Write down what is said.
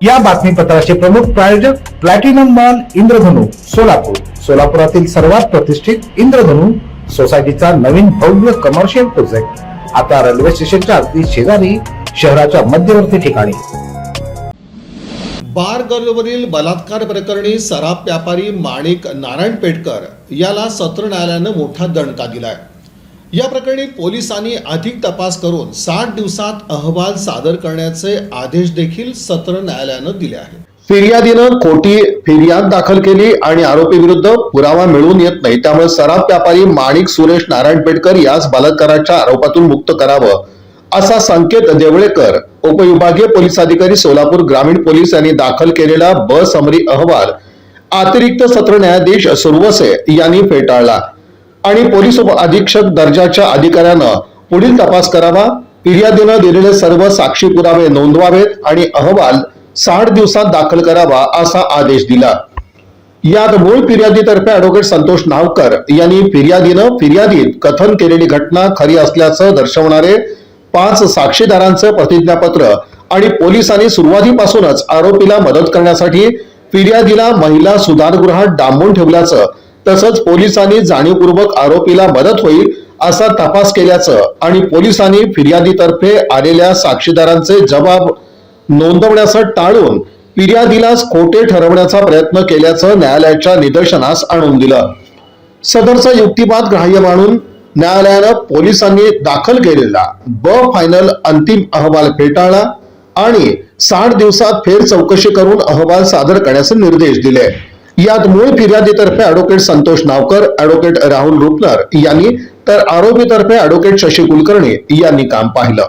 या बातमीपत्राचे प्रमुख प्रायोजक प्लॅटिनम मॉल इंद्रधनु सोलापूर. सोलापुरातील सर्वात प्रतिष्ठित इंद्रधनु सोसायटीचा नवीन भव्य कमर्शियल प्रोजेक्ट आता रेल्वे स्टेशनच्या अगदी शेजारी शहराच्या मध्यवर्ती ठिकाणी. बार गर्लवरील बलात्कार प्रकरणी सराफ व्यापारी माणिक नारायण पेटकर याला सत्र न्यायालयानं मोठा दणका दिलाय. या प्रकरणी पोलिसांनी अधिक तपास करून साठ दिवसात अहवाल सादर करण्याचे आदेश देखील सत्र न्यायालयानं दिले आहेत. फिर्यादीनं खोटी फिर्याद दाखल केली आणि आरोपी विरुद्ध पुरावा मिळवून येत नाही. त्यामुळे सराफ व्यापारी माणिक सुरेश नारायण पेटकर यास बलात्काराच्या आरोपातून मुक्त करावं असा संकेत देवळेकर उपविभागीय पोलीस अधिकारी सोलापूर ग्रामीण पोलीस यांनी दाखल केलेला ब समरी अहवाल अतिरिक्त सत्र न्यायाधीश सुरवसे यांनी फेटाळला. आणि पोलीस उप अधीक्षक दर्जाच्या अधिकाऱ्यानं पुढील तपास करावा. फिर्यादीनं दिलेले सर्व साक्षी पुरावे नोंदवावेत आणि अहवाल साठ दिवसात दाखल करावा असा आदेश दिला. यात मूळ फिर्यादीतर्फे अॅडव्होकेट संतोष नावकर यांनी फिर्यादीनं फिर्यादीत कथन केलेली घटना खरी असल्याचं दर्शवणारे पाच साक्षीदारांचं प्रतिज्ञापत्र आणि पोलिसांनी सुरुवातीपासूनच आरोपीला मदत करण्यासाठी फिर्यादीला महिला सुधारगृहात डांबून ठेवल्याचं तसंच पोलिसांनी जाणीवपूर्वक आरोपीला मदत होईल असा तपास केल्याचं आणि पोलिसांनी फिर्यादीतर्फे आलेल्या साक्षीदारांचे जबाब नोंदवण्याचं टाळून फिर्यादीलाच खोटे ठरवण्याचा प्रयत्न केल्याचं न्यायालयाच्या निदर्शनास आणून दिलं. सदरचा युक्तिवाद ग्राह्य मानून न्यायालयानं पोलिसांनी दाखल केलेला ब फायनल अंतिम अहवाल फेटाळला आणि साठ दिवसात फेर चौकशी करून अहवाल सादर करण्याचे निर्देश दिले. यात मूळ फिर्यादीतर्फे ऍडव्होकेट संतोष नावकर ऍडव्होकेट राहुल रुपनर यांनी तर आरोपीतर्फे ऍडव्होकेट शशी कुलकर्णी यांनी काम पाहिलं.